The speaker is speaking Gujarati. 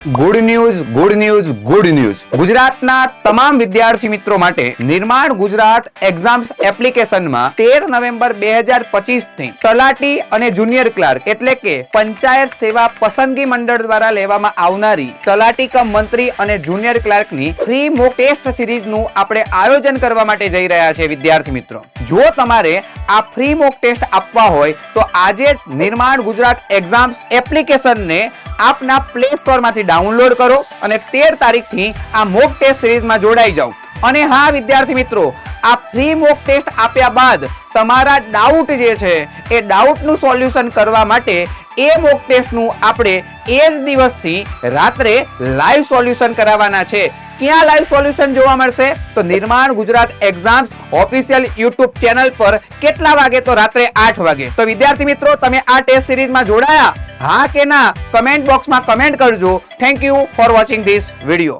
Good news good news good news ગુજરાતના તમામ વિદ્યાર્થી મિત્રો માટે નિર્માણ ગુજરાત એક્ઝામ્સ એપ્લિકેશનમાં તેર નવેમ્બર બે હજાર પચીસથી તલાટી અને જુનિયર ક્લાર્ક એટલે કે પંચાયત સેવા પસંદગી મંડળ દ્વારા લેવામાં આવનારી તલાટી કમ મંત્રી અને જુનિયર ક્લાર્કની ફ્રી મોક ટેસ્ટ સિરીઝનું આપણે આયોજન કરવા માટે જઈ રહ્યા છે વિદ્યાર્થી મિત્રો. જો તમારે આ ફ્રી મોક ટેસ્ટ આપવા હોય તો આજે નિર્માણ ગુજરાત એક્ઝામ્સ એપ્લિકેશનને આપના પ્લે સ્ટોરમાંથી ડાઉનલોડ કરો અને તેર તારીખથી આ મોક ટેસ્ટ સિરીઝમાં જોડાઈ જાઓ. અને હા, વિદ્યાર્થી મિત્રો, આ ફ્રી મોક ટેસ્ટ આપ્યા બાદ તમારા ડાઉટ જે છે, એ ડાઉટનું સોલ્યુશન કરવા માટે એ મોક ટેસ્ટનું આપણે એ જ દિવસથી રાત્રે લાઈવ સોલ્યુશન કરાવવાના છે. ક્યાં લાઈવ સોલ્યુશન જોવા મળશે? તો Nirman Gujarat exams official YouTube channel પર કેટલા વાગે? તો રાત્રે આઠ વાગે. તો વિદ્યાર્થી મિત્રો, તમે આ ટેસ્ટ સિરીઝમાં જોડાયા? હા કે ના? કમેન્ટ બોક્સમાં કમેન્ટ કરજો. Thank you for watching this video